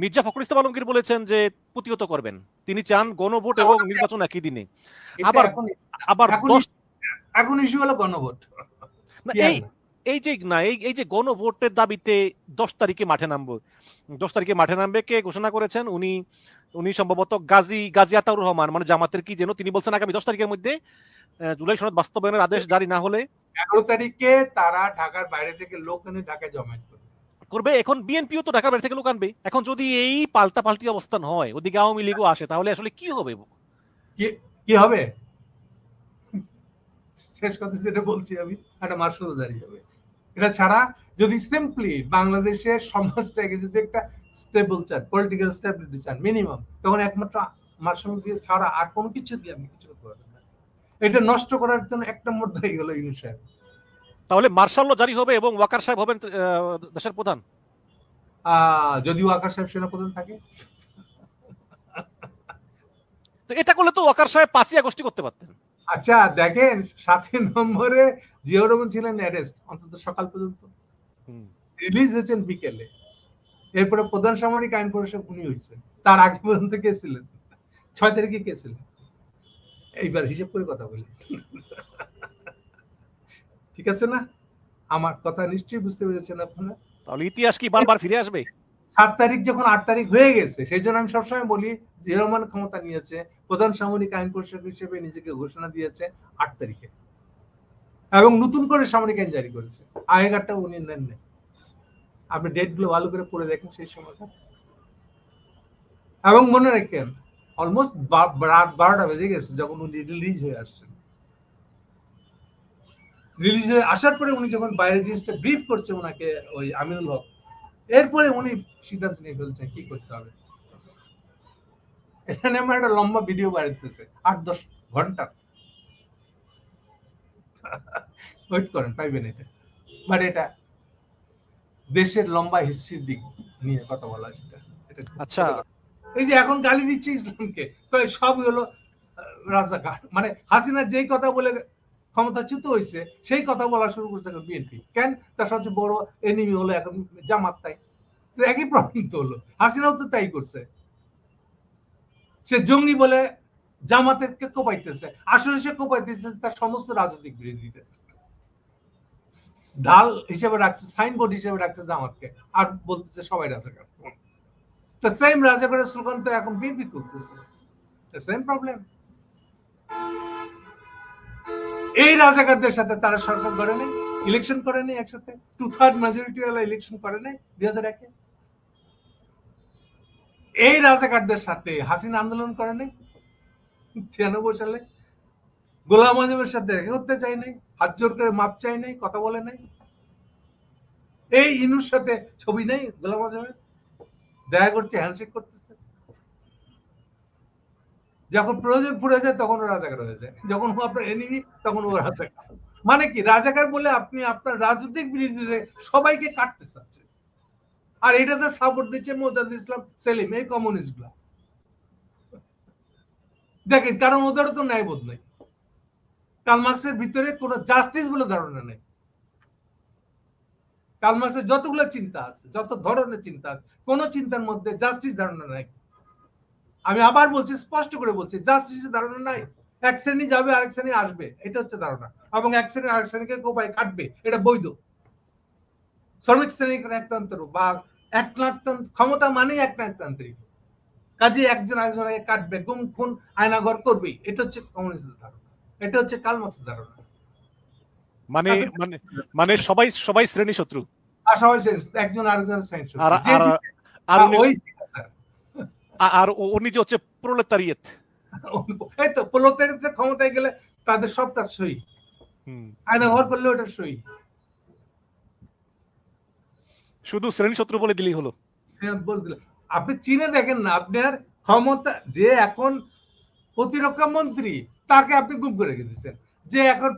মির্জা ফখরুল ইসলাম আলমগীর বলেছেন যে প্রতিহত করবেন। তিনি চান গণভোট এবং নির্বাচন একই দিনে। আবার আবার এখন ইস্যু হলো গণভোট। এই এই যে না এই এই যে গণভোটের দাবিতে দশ তারিখে মাঠে নামবো। দশ তারিখে মাঠে নামবে কে ঘোষণা করেছেন? উনি উনি সম্ভবত গাজী গাজী আতাউর রহমান মানে জামাতের কি যেন তিনি বলছেন আগামী দশ তারিখের মধ্যে জুলাই সনদ বাস্তবায়নের আদেশ জারি না হলে এগারো তারিখে তারা ঢাকার বাইরে থেকে লোক এনে ঢাকায় জমায়েত করবে, এখন বিএনপিও তো ঢাকার বাইরে থেকে লোক আনবে। এখন যদি এই পাল্টা পাল্টি অবস্থান হয়, ওদিকে আওয়ামী লীগও আসে, তাহলে আসলে কি হবে? কি হবে? শেষ কথা যেটা বলছি আমি, একটা মার্শাল দাঁড়িয়ে হবে এটা ছাড়া যদি সিম্পলি বাংলাদেশের সমাজটাকে যদি একটা স্টেবল চান পলিটিক্যাল স্টেবিলিটি চান মিনিমাম তখন একমাত্র মার্শাল দিয়ে ছাড়া আর কোনো কিছু দিয়ে আপনি কিছু করতে পারবেন না। এটা নষ্ট করার জন্য এক নম্বর দায়ী হলো সাহেব। তাহলে মার্শাল্য জারি হবে এবং ওয়াকার সাহেব হবেন দেশের প্রধান। আহ, যদিও আকাশ সাহেব সেনাপ্রধান থাকে। তো এটা করলে তো ওয়াকার সাহেব পাঁচই আগস্টই করতে পারতেন। আচ্ছা দেখেন সাতই নম্বরে জিয়াউর রহমান ছিলেন অ্যারেস্ট অন্তত সকাল পর্যন্ত। রিলিজ হয়েছেন বিকেলে। এরপরে প্রধান সামরিক আইন পরিষদ উনি হয়েছেন। তার আগে পর্যন্ত কে ছিলেন? ছয় তারিখে কে ছিলেন? এইবার হিসেব করে কথা বলি। ঠিক আছে না? আমার কথা নিশ্চয়ই বুঝতে পেরেছেন আপনারা। তাহলে ইতিহাস কি বারবার ফিরে আসবে? সাত তারিখ যখন আট তারিখ হয়ে গেছে সেই জন্য আমি সবসময় বলি রহমান ক্ষমতা নিয়েছে প্রধান সামরিক আইন পরিষদ হিসেবে নিজেকে ঘোষণা দিয়েছে আট তারিখে। এবং নতুন করে সামরিক আইন জারি করেছে। আগেকারটা উনি নেন নাই। আপনি ডেটগুলো ভালো করে পড়ে দেখেন সেই সময়টা। এবং মনে রাখেন অলমোস্ট রাত বারোটা বেজে গেছে যখন উনি রিলিজ হয়ে আসছেন। রিলিজ আসার পরে উনি যখন বাইরে জিনিসটা ব্রিফ করছে ওনাকে ওই আমিনুল হক এরপরে উনি সিদ্ধান্ত নিয়ে ফেলছেন কি করতে হবে। এখানে আমার একটা লম্বা ভিডিও বাড়িতেছে আট দশ ঘণ্টা। ওয়েট করেন পাইবেন এটা বাট এটা দেশের লম্বা হিস্ট্রির দিক নিয়ে কথা বলা সেটা। এটা আচ্ছা। এই যে এখন গালি দিচ্ছে ইসলামকে তো সবই হলো রাজাকার। মানে হাসিনা যেই কথা বলে ক্ষমতাচ্যুত হয়েছে সেই কথা বলা শুরু করছে এখন বিএনপি কেন? তার সবচেয়ে বড় এনিমি হলো এখন জামাত তাই। একই প্রবলেম তো হলো। হাসিনাও তো তাই করছে। সে জঙ্গি বলে জামাতকে কোপাইতেছে। আসলে সে কোপাইতেছে তার সমস্ত রাজনৈতিক বিরোধীদের। ঢাল হিসেবে রাখছে সাইনবোর্ড হিসেবে রাখছে জামাতকে। আর বলতেছে সবাই রাজাকার তো সেম রাজাকারের স্লোগান তো এখন বিএনপি করতেছে সেম প্রবলেম এই রাজাকারদের সাথে তারা সরকার করে নেই ইলেকশন করে নেই একসাথে। টু থার্ড মেজরিটি ওয়ালা ইলেকশন করে নেই দুই হাজার একে। এই রাজাকারদের সাথে হাসিনা আন্দোলন করে নেই ছিয়ানব্বই সালে। গোলাম আজমের সাথে দেখা করতে চাই নাই হাত জোর করে মাপ চাই নাই কথা বলে নাই এই ইনুর সাথে ছবি নেই গোলাম আজমের। দেখা করছে হ্যান্ডশেক করতেছে। যখন প্রয়োজন পড়ে যায় তখন ও রাজাকার হয়ে যায় যখন ও আপনার এনিমি তখন ও রাজাকার। মানে কি, রাজাকার বলে আপনি আপনার রাজনৈতিক বিরোধীদের সবাইকে কাটতে চাচ্ছে আর এটাতে সাপোর্ট দিচ্ছে মোজাদ ইসলাম, সেলিম, এই কমিউনিস্টগুলা। দেখেন কারণ ওদেরও তো ন্যায়বোধ নেই। কালমার্ক্সের ভিতরে কোনো জাস্টিস বলে ধারণা নেই। কালমার্ক্সের যতগুলো চিন্তা আছে, যত ধরনের চিন্তা আছে, কোন চিন্তার মধ্যে জাস্টিস ধারণা নাই। আমি আবার বলছি স্পষ্ট করে বলছি জাস্টিসের ধারণা নাই এক শ্রেণি যাবে আরেক শ্রেণি আসবে এটা হচ্ছে ধারণা। এবং এক শ্রেণি আরেক শ্রেণীকে কোপায় কাটবে এটা বৈধ। শ্রমিক শ্রেণির একতন্ত্র বা একনাকতন্ত্র ক্ষমতা মানেই একনাকতান্ত্রিক কাজে একজন আরেকজনকে কাটবে গুম খুন আয়নাঘর করবেই এটা হচ্ছে কমিউনিস্টের ধারণা। এটা হচ্ছে কালমার্ক্সের ধারণা। মানে মানে মানে সবাই সবাই শ্রেণি শত্রু আর সবাই একজন আরেকজন সাইন্স আর আর ওই আর ও নিজে হচ্ছে প্রলেতারিয়েত। এই তো যে ক্ষমতায় গেলে তাদের সব কাজ সই। আয়না ঘর করলে ওটা সই। শুধু শ্রেণি শত্রু বলে দিলেই হলো। আপনি চীনে দেখেন না আপনার ক্ষমতা যে এখন প্রতিরক্ষা মন্ত্রী তাকে আপনি গুম করে রেখে দিচ্ছেন যে এখন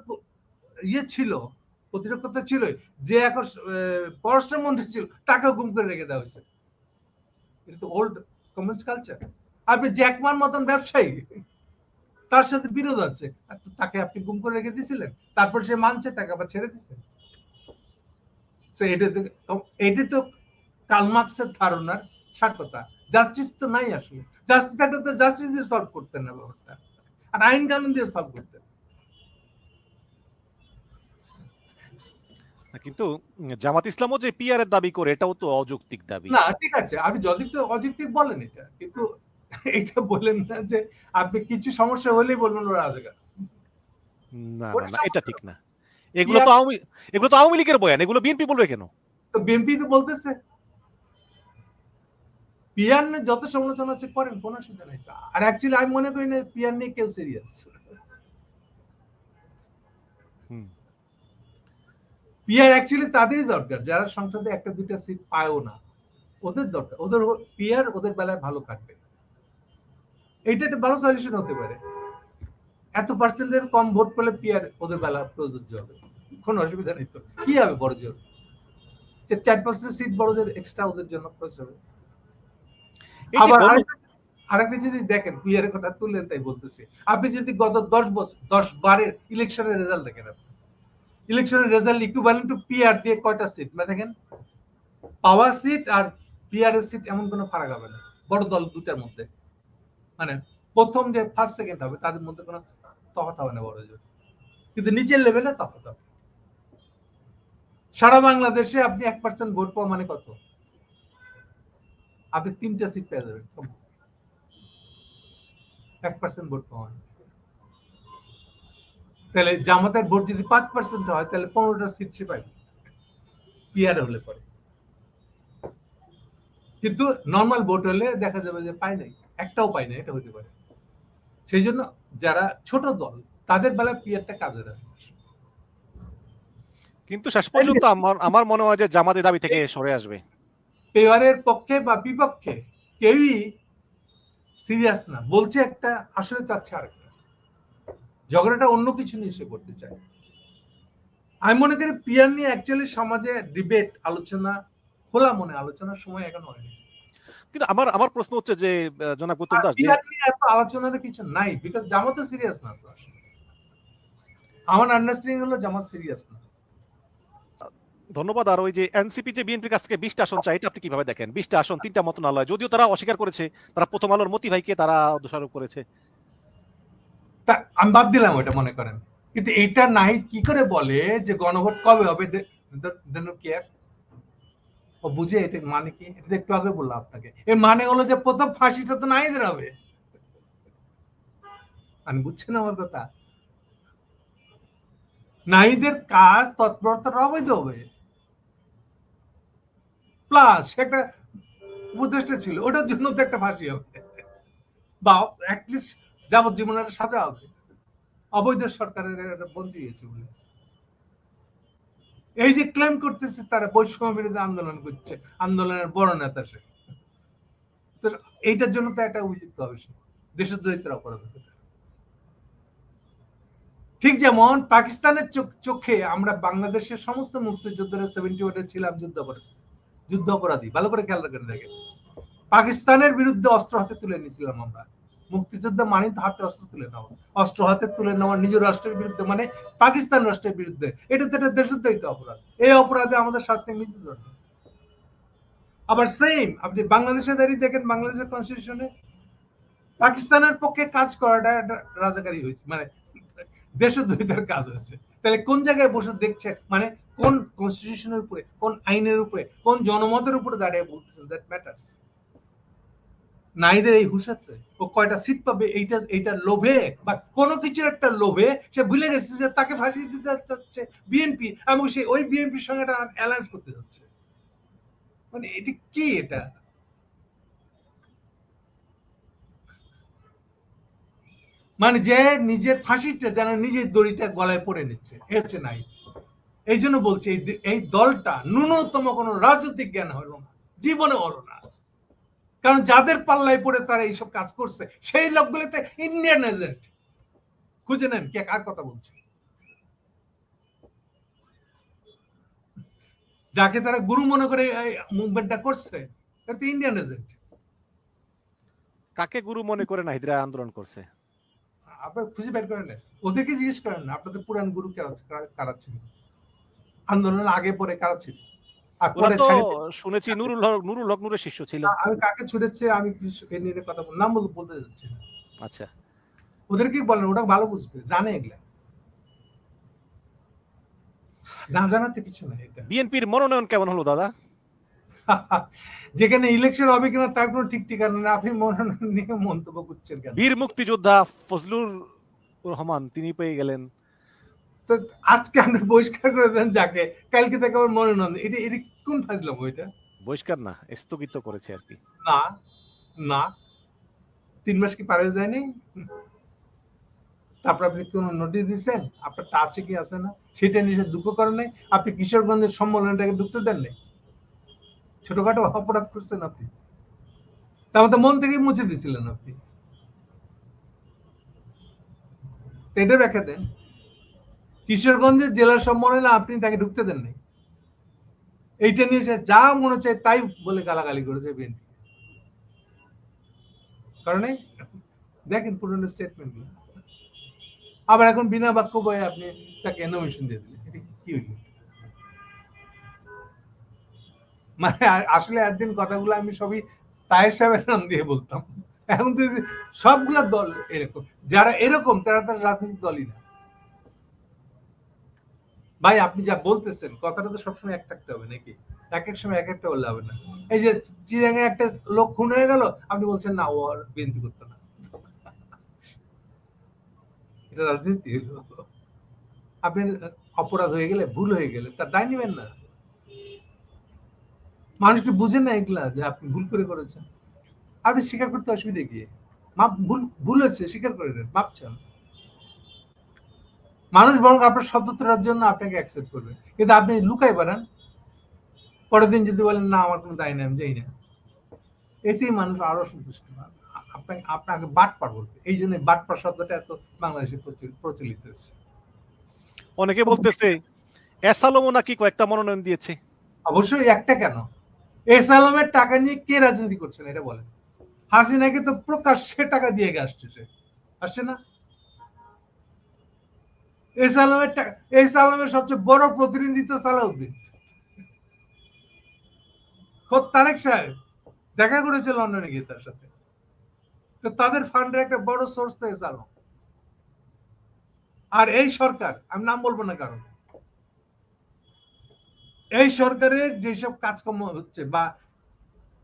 ইয়ে ছিল প্রতিরক্ষা তো ছিলই যে এখন আহ, পররাষ্ট্রমন্ত্রী ছিল তাকেও গুম করে রেখে দেওয়া হয়েছে। এটা তো ওল্ড কমিউনিস্ট কালচার আপনি জ্যাকমান মতন ব্যবসায়ী। তার সাথে বিরোধ আছে। তাকে আপনি গুম করে রেখে দিয়েছিলেন তারপর সে মানছে, তাকে আবার ছেড়ে দিচ্ছেন এটা তো কালমার্ক্সের ধারণার কথা জাস্টিস তো নাই আসলে। জাস্টিস থাকলে তো জাস্টিস দিয়ে সলভ করতেন না ব্যাপারটা। আর আইন কানুন দিয়ে সলভ করতেন। কিন্তু জামাত ইসলামও যে পিআর এর দাবি করে এটাও তো অযৌক্তিক দাবি। না ঠিক আছে আপনি যদিক তো অযৌক্তিক বলেন এটা কিন্তু এটা বলেন না যে আপনি কিছু সমস্যা হলেই বলবেন ওরা রাজাকার না না, এটা ঠিক না। এগুলো তো আওয়ামী এগুলো তো আওয়ামী লীগের বয়ান এগুলো বিএনপি বলবে কেন? তো বিএনপি তো বলতেছে। পিয়ার নিয়ে যত সমালোচনা আছে করেন কোন অসুবিধা নেই। আর অ্যাকচুয়ালি আমি মনে করি না পিয়ার নিয়ে কেউ সিরিয়াস হুম। পিয়ার অ্যাকচুয়ালি তাদেরই দরকার। যারা সংসদে একটা দুইটা সিট পায়ও না ওদের দরকার। ওদের পিয়ার ওদের বেলায় ভালো কাটবে এইটা একটা ভালো সলিউশন হতে পারে। এত পার্সেন্টের কম ভোট পেলে পিয়ার ওদের বেলা প্রযোজ্য হবে। কোনো অসুবিধা নেই তো। কি হবে বড় জোর? যে চার পাঁচটা সিট বড় জোর এক্সট্রা ওদের জন্য খরচ হবে। আবার আরেকটা যদি দেখেন পিয়ারের কথা তুললেন তাই বলতেছি। আপনি যদি গত দশ বছর দশ বারের ইলেকশনের রেজাল্ট দেখেন আপনি। ইলেকশনের রেজাল্ট ইকুইভ্যালেন্ট টু পিআর দিয়ে কয়টা সিট মানে দেখেন পাওয়ার সিট আর পিআর এর সিট এমন কোনো ফারাক হবে না। বড় দল দুটার মধ্যে। মানে প্রথম যে ফার্স্ট সেকেন্ড হবে, তাদের মধ্যে কোনো তফাৎ হবে না বড় জোর কিন্তু নিচের লেভেলে তফাৎ হবে। সারা বাংলাদেশে আপনি এক পার্সেন্ট ভোট পাওয়া মানে কত? আপনি তিনটা সিট পেয়ে যাবেন। এক পার্সেন্ট ভোট পাওয়া মানে। তাহলে জামাতের ভোট যদি পাঁচ পার্সেন্ট হয় তাহলে পনেরোটা সিট সে পাইবে পিআর হলে পরে। কিন্তু নর্মাল ভোট হলে দেখা যাবে যে পায় নাই একটাও পায় না এটা হতে পারে। সেই জন্য যারা ছোট দল তাদের বেলা পিআরটা কাজে দেয়। কিন্তু শেষ পর্যন্ত আমার আমার মনে হয় যে জামাতের দাবি থেকে সরে আসবে। পেয়ারের পক্ষে বা বিপক্ষে কেউই সিরিয়াস না। বলছে একটা আসলে চাচ্ছে আরেকটা। ঝগড়াটা অন্য কিছু নিয়ে সে করতে চায়। আমি মনে করি পিয়ার নিয়ে অ্যাকচুয়ালি সমাজে ডিবেট আলোচনা খোলা মনে আলোচনার সময় এখন হয়নি। কিন্তু আমার আমার প্রশ্ন হচ্ছে যে জনাব গৌতম দাস পিয়ার নিয়ে এত আলোচনার কিছু নাই বিকজ জামাত সিরিয়াস না তো। আমার আন্ডারস্ট্যান্ডিং হলো জামাত সিরিয়াস না। ধন্যবাদ। আর ওই যে এনসিপি যে বিএনপির কাছ থেকে বিশটা আসন চাই এটা আপনি কীভাবে দেখেন? বিশটা আসন তিনটা মন্ত্রণালয় যদিও তারা অস্বীকার করেছে তারা প্রথম আলোর মতি ভাইকে তারা দোষারোপ করেছে। তা আমি বাদ দিলাম ওটা মনে করেন। কিন্তু এটা নাই, কি করে বলে যে গণভোট কবে হবে? ও বুঝে মানে কি? এটা একটু আগে বললাম আপনাকে। এর মানে হলো যে প্রথম ফাঁসিটা তো নাইদের হবে। আমি বুঝছেন আমার কথা। নাইদের কাজ তৎপরতা অবৈধ হবে। প্লাস একটা উপদেষ্টা ছিল, ওটার জন্য তো একটা ফাঁসি হবে। বা অ্যাটলিস্ট যাবজ্জীবনের সাজা হবে। অবৈধ সরকারের বন্দী হয়েছে বলে। এই যে ক্লেম করতেছে, তারা বৈষম্য বিরোধী আন্দোলন করছে, আন্দোলনের বড় নেতা সে। তো এইটার জন্য তো একটা অভিযুক্ত হবে সে দেশদ্রোহিতার অপরাধ হবে ঠিক যেমন পাকিস্তানের চোখে আমরা বাংলাদেশের সমস্ত মুক্তিযোদ্ধারা সেভেন্টি ওয়ানে ছিলাম যুদ্ধ অপরাধী যুদ্ধ অপরাধী। ভালো করে খেয়াল রাখেন দেখেন। পাকিস্তানের বিরুদ্ধে অস্ত্র হাতে তুলে নিয়েছিলাম আমরা। মুক্তিযুদ্ধ মানে হাতে অস্ত্র তুলে নেওয়া, অস্ত্র হাতে তুলে নেওয়া নিজ রাষ্ট্রের বিরুদ্ধে মানে পাকিস্তান রাষ্ট্রের বিরুদ্ধে। এটা তো একটা দেশদ্রোহিত অপরাধ। এই অপরাধে আমাদের শাস্তি মৃত্যুদণ্ড আবার সেম আপনি বাংলাদেশে দাঁড়িয়ে দেখেন, বাংলাদেশের কনস্টিটিউশনে পাকিস্তানের পক্ষে কাজ করাটা রাজাকারী হয়েছে মানে দেশদ্রোহিতার কাজ হয়েছে। তাহলে কোন জায়গায় বসে দেখছেন? মানে কোন কনস্টিটিউশনের উপরে, কোন আইনের উপরে, কোন জনমতের উপরে দাঁড়িয়ে বলতেছেন দ্যাট ম্যাটার্স নাইদের এই হুশ আছে? ও কয়টা সিট পাবে? এইটা এইটা লোভে বা কোনো কিছুর একটা লোভে সে ভুলে গেছে যে তাকে ফাঁসি দিতে যাচ্ছে বিএনপি এবং সে ওই বিএনপির সঙ্গে একটা অ্যালায়েন্স করতে যাচ্ছে। মানে এটি কি এটা? মানে যে নিজের ফাঁসিটা যেন নিজের দড়িটা গলায় পড়ে নিচ্ছে হচ্ছে নাই এই জন্য বলছি, এই এই দলটা ন্যূনতম কোনো রাজনৈতিক জ্ঞান হলো না জীবনে হলো না। কারণ যাদের পাল্লায় পড়ে তারা এইসব কাজ করছে সেই লোকগুলোতে ইন্ডিয়ান এজেন্ট খুঁজে নেন কে কার কথা বলছে। যাকে তারা গুরু মনে করে মুভমেন্টটা করছে এটা তো ইন্ডিয়ান এজেন্ট কাকে গুরু মনে করে নাহিদরা আন্দোলন করছে? আপনি খুঁজে বের করেন ওদেরকে জিজ্ঞেস করেন না আপনাদের পুরান গুরু কারা ছিল? আন্দোলনের আগে পরে কারা ছিল? শুনেছি নুরুল হক নুরুল হক নুরের শিষ্য ছিল আমি কাকে ছুটেছে আমি নিয়ে কথা বল নাম বলতে যাচ্ছি না। আচ্ছা। বলেন? ওটা ভালো বুঝবে জানে এগুলা। না জানাতে কিছু নাই এটা। বিএনপির মনোনয়ন কেমন হলো দাদা? যেখানে ইলেকশন হবে কিনা তার কোনো ঠিক ঠিকানা নেই আপনি মনোনয়ন নিয়ে মন্তব্য করছেন কেন? বীর মুক্তিযোদ্ধা ফজলুর রহমান তিনি পেয়ে গেলেন। তো আজকে আপনি বহিষ্কার করে দেন যাকে কালকে থেকে আবার মনোনয়ন এটা এটা কোন ফাজলাম ওইটা বহিষ্কার না স্থগিত করেছে আর কি। না না। তিন মাস কি পারে যায়নি? তারপর আপনি কোন নোটিশ দিচ্ছেন আপনার আছে কি আছে না? সেটা নিয়ে দুঃখ করেন নাই? আপনি কিশোরগঞ্জের সম্মেলনটাকে ঢুকতে দেন নাই? ছোটখাটো অপরাধ করছেন আপনি। তার মধ্যে মন থেকেই মুছে দিছিলেন আপনি। এটা ব্যাখ্যা দেন। কিশোরগঞ্জের জেলা সম্মেলনে আপনি তাকে ঢুকতে দেন নাই। এইটা নিয়ে যা মনে চায় তাই বলে গালাগালি করেছে বিএনপি কারণে দেখেন পুরনো স্টেটমেন্ট আবার এখন বিনা বাক্য বয়ে আপনি তাকে নমিনেশন দিয়ে দিলেন। এটা কি হইল? মানে আসলে একদিন কথাগুলো আমি সবই তায়ের সাহেবের নাম দিয়ে বলতাম। এখন তো সবগুলা দল এরকম। যারা এরকম, তারা তার রাজনৈতিক দলই না। ভাই, আপনি যা বলতেছেন, কথাটা তো সবসময় এক থাকতে হবে নাকি? এক এক সময় এক একটা বললে হবে না। এই যে চিরাঙে একটা লোক খুন হয়ে গেল, আপনি বলছেন, না, ও আর বিএনপি করতো না। এটা রাজনীতি আপনি অপরাধ হয়ে গেলে, ভুল হয়ে গেলে তার দায় নেবেন না। মানুষ কি বুঝেন না এগুলা, যে আপনি ভুল করে করেছেন। আপনি স্বীকার করতে অসুবিধা কি? মাপ, ভুল ভুল হয়েছে স্বীকার করে নেন, মাপ চান। মানুষ বরং আপনার সততার জন্য আপনাকে অ্যাকসেপ্ট করবে। কিন্তু আপনি লুকাই বানান পরের দিন যদি বলেন না আমার কোনো দায় নেই আমি যাই না। এতেই মানুষ আরও সন্তুষ্ট আপনাকে আপনাকে বাটপার বলবে। এই জন্য বাটপার শব্দটা এত বাংলাদেশে প্রচলিত হয়েছে। অনেকে বলতেছে এসালোমো নাকি কয়েকটা মনোনয়ন দিয়েছে? অবশ্যই একটা কেন? এস আলমের টাকা নিয়ে কে রাজনীতি করছেন এটা বলেন। হাসিনাকে তো প্রকাশ্যে টাকা দিয়ে গে আসছে সে। আসছে না? এস আলমের টাকা এস আলমের সবচেয়ে বড় প্রতিনিধি তো সালাউদ্দিন। খোদ তারেক সাহেব দেখা করেছে লন্ডনে গিয়ে তার সাথে। তো তাদের একটা বড় সোর্স তো আর এই সরকার, আমি নাম বলব না কারণ। এই সরকারের যেসব কাজকর্ম হচ্ছে বা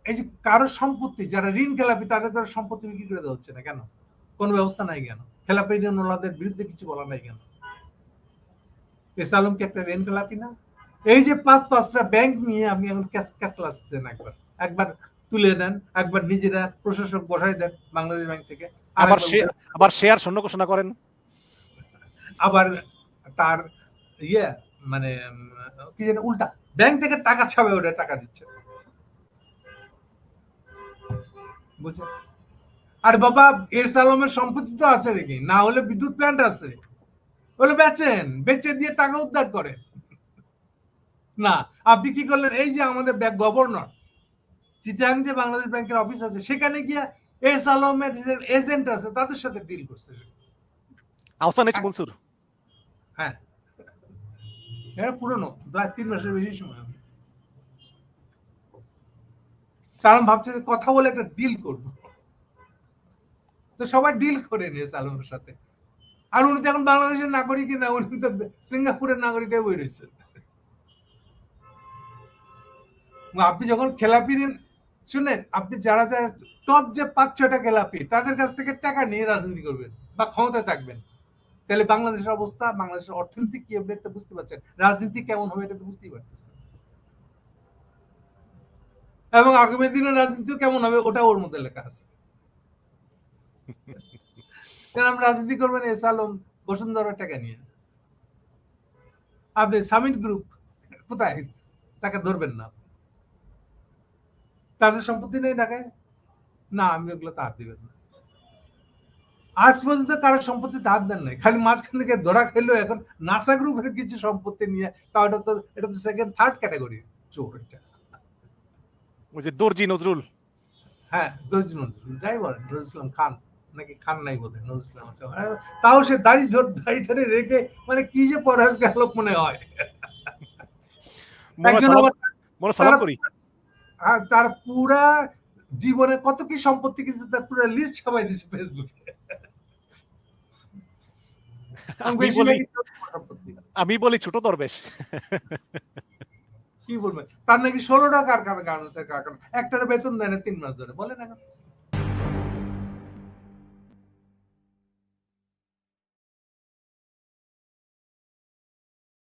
এই যে কারও সম্পত্তি, যারা ঋণ খেলাপি, তাদের কারও সম্পত্তি বিক্রি করে দেওয়া হচ্ছে না কেন? কোন ব্যবস্থা নাই কেন? খেলাপি ঋণ ওনাদের বিরুদ্ধে কিছু বলা নাই কেন? এস আলম কি একটা খেলাপি না এই যে পাঁচ পাঁচটা ব্যাংক নিয়ে আপনি এখন ক্যাশ ক্যাশ আসছেন একবার। একবার তুলে নেন একবার নিজেরা প্রশাসক বসাই দেন বাংলাদেশ ব্যাংক থেকে। আবার আবার শেয়ার শূন্য ঘোষণা করেন। আবার তার ইয়ে মানে কি যেন উল্টা। ব্যাংক থেকে টাকা ছাবে ওটা টাকা দিচ্ছে। বুঝছেন? আর বাবা এস আলমের সম্পত্তি তো আছে নাকি? না হলে বিদ্যুৎ প্ল্যান্ট আছে। হলে বেচেন বেচে দিয়ে টাকা উদ্ধার করেন। না আপনি কি করলেন? এই যে আমাদের ব্যাংক গভর্নর চিটাং যে বাংলাদেশ ব্যাংকের অফিস আছে সেখানে গিয়ে এস আলমের এজেন্ট আছে তাদের সাথে ডিল করছে। সে। আহসান এইচ মনসুর। হ্যাঁ। এটা পুরনো প্রায় তিন মাসের বেশি সময় হবে। কারণ ভাবছে যে কথা বলে একটা ডিল করব। তো সবাই ডিল করে নিয়েছে আলমের সাথে। আর উনি তো এখন বাংলাদেশের নাগরিক না, উনি তো সিঙ্গাপুরের নাগরিক বই রয়েছেন। আপনি যখন খেলাপি দিন, শুনেন, আপনি যারা যারা টপ যে পাঁচ ছয়টা খেলাপি, তাদের কাছ থেকে টাকা নিয়ে রাজনীতি করবেন বা ক্ষমতায় থাকবেন। তাহলে বাংলাদেশের অবস্থা, বাংলাদেশের অর্থনীতি কি হবে এটা বুঝতে পারছেন? রাজনীতি কেমন হবে এটা তো বুঝতেই পারতেছেন। এবং আগামী দিনে রাজনীতিও কেমন হবে ওটা ওর মধ্যে লেখা আছে। কেন রাজনীতি করবেন এস আলম বসুন্ধরা টাকা নিয়ে? আপনি সামিট গ্রুপ কোথায়? তাকে ধরবেন না। তাদের সম্পত্তি নেই ঢাকায়? না আমি ওগুলো তার দিবেন না। আজ পর্যন্ত কারও সম্পত্তি হাত দেন নাই। খালি মাঝখান থেকে ধরা খেলো এখন নাসা গ্রুপের কিছু সম্পত্তি নিয়ে। তা এটা তো এটা তো সেকেন্ড থার্ড ক্যাটাগরি চোর এটা। ওই যে দর্জি নজরুল। হ্যাঁ দর্জি নজরুল। যাই বলেন নজরুল ইসলাম খান। নাকি খান নাই বোধ হয় নজরুল ইসলাম হ্যাঁ, তাও সে দাড়ি ধর দাড়ি ঠাড়ি রেখে মানে কি যে গেল মনে হয়। একজন সালাম- আবার মনে সালাম তারা- পুরা জীবনে কত কি সম্পত্তি কিছু তার পুরো লিস্ট দিছে ফেসবুকে আমি বলি। ছোট দরবেশ। কি বলবেন? তার নাকি ষোলো টাকার কারখানা গার্মেন্টসের কারখানা। একটার বেতন দেয় না তিন মাস ধরে। বলেন এখন।